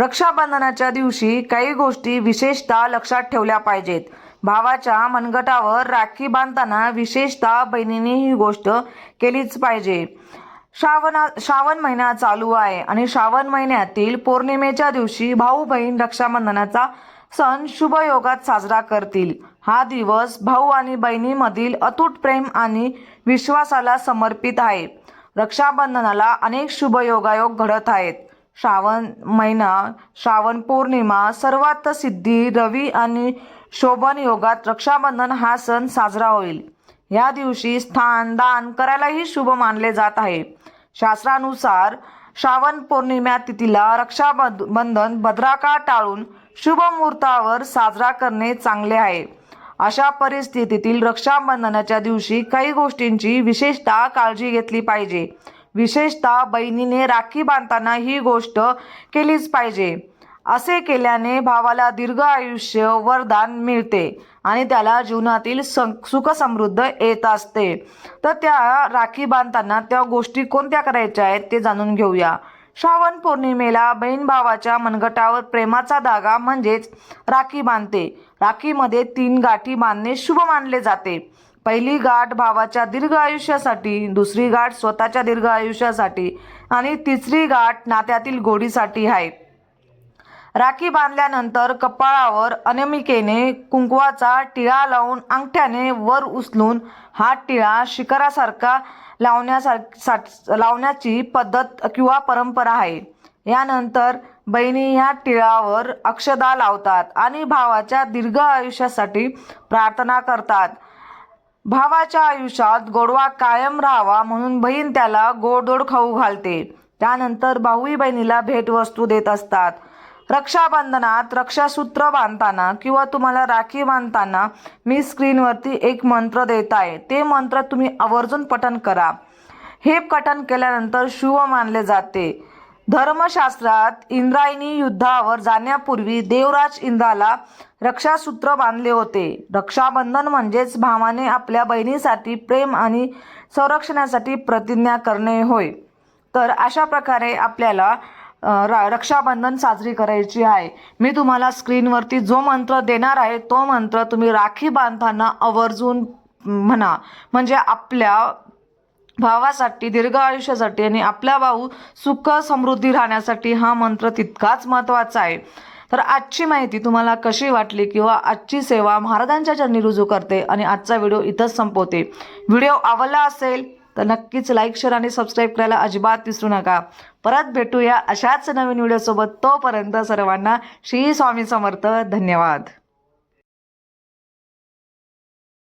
रक्षाबंधनाच्या दिवशी काही गोष्टी विशेषतः लक्षात ठेवल्या पाहिजेत. भावाच्या मनगटावर राखी बांधताना विशेषतः बहिणीने ही गोष्ट केलीच पाहिजे. श्रावणा श्रावण महिना चालू आहे आणि श्रावण महिन्यातील पौर्णिमेच्या दिवशी भाऊ बहीण रक्षाबंधनाचा सण शुभ योगात साजरा करतील. हा दिवस भाऊ आणि बहिणीमधील अतूट प्रेम आणि विश्वासाला समर्पित आहे. रक्षाबंधनाला अनेक शुभ योगायोग घडत आहेत. श्रावण महिना श्रावण पौर्णिमा सर्वात सिद्धी रवी आणि शोभन योगात रक्षाबंधन हा सण साजरा होईल. या दिवशी स्थान दान करायलाही शुभ मानले जात आहे. शास्त्रानुसार श्रावण पौर्णिमा तिथीला रक्षाबंधन भद्राकाळ टाळून शुभ मुहूर्तावर साजरा करणे चांगले आहे. अशा परिस्थितीतील रक्षाबंधनाच्या दिवशी काही गोष्टींची विशेषतः काळजी घेतली पाहिजे. विशेषतः बहिणीने राखी बांधताना ही गोष्ट केलीच पाहिजे. असे केल्याने भावाला दीर्घ आयुष्य वरदान मिळते आणि त्याला जीवनातील सं- सुखसमृद्ध येत असते. तर त्या राखी बांधताना त्या गोष्टी कोणत्या करायच्या आहेत ते जाणून घेऊया. श्रावण पौर्णिमेला बहीण भावाच्या मनगटावर प्रेमाचा धागा म्हणजेच राखी बांधते. राखीमध्ये तीन गाठी बांधणे शुभ मानले जाते. पहिली गाठ भावाच्या दीर्घ आयुष्यासाठी दुसरी गाठ स्वतःच्या दीर्घ आयुष्यासाठी आणि तिसरी गाठ नात्यातील गोडीसाठी आहे. राखी बांधल्यानंतर कपाळावर अनामिकेने कुंकवाचा टिळा लावून अंगठ्याने वर उचलून हा टिळा शिखरासारखा लावण्यासार लावण्याची पद्धत किंवा परंपरा आहे. यानंतर बहिणी ह्या टिळावर अक्षदा लावतात आणि भावाच्या दीर्घ आयुष्यासाठी प्रार्थना करतात. भावाच्या आयुष्यात गोडवा कायम राहावा म्हणून बहीण त्याला गोडधोड खाऊ घालते. त्यानंतर भाऊही बहिणीला भेटवस्तू देत असतात. रक्षाबंधनात रक्षासूत्र बांधताना किंवा तुम्हाला राखी बांधताना मी स्क्रीनवरती एक मंत्र देत आहे. ते मंत्र तुम्ही आवर्जून पठन करा. हे पठन केल्यानंतर शुभ मानले जाते. धर्मशास्त्रात इंद्रायणी युद्धावर जाण्यापूर्वी देवराज इंद्राला रक्षासूत्र बांधले होते. रक्षाबंधन म्हणजेच भावाने आपल्या बहिणीसाठी प्रेम आणि संरक्षणासाठी प्रतिज्ञा करणे होय. तर अशा प्रकारे आपल्याला रा- रक्षाबंधन साजरी करायची आहे. मी तुम्हाला स्क्रीनवरती जो मंत्र देणार आहे तो मंत्र तुम्ही राखी बांधताना आवर्जून म्हणा. म्हणजे आपल्या भावासाठी दीर्घ आयुष्यासाठी आणि आपला भाऊ सुख समृद्धी राहण्यासाठी हा मंत्र तितकाच महत्त्वाचा आहे. तर आजची माहिती तुम्हाला कशी वाटली किंवा आजची सेवा महाराजांच्या चरणी रुजू करते आणि आजचा व्हिडिओ इथंच संपवते. व्हिडिओ आवडला असेल तर नक्कीच लाईक शेअर आणि सबस्क्राईब करायला अजिबात विसरू नका. परत भेटूया अशाच नवीन व्हिडिओसोबत. तोपर्यंत सर्वांना श्री स्वामी समर्थ. धन्यवाद.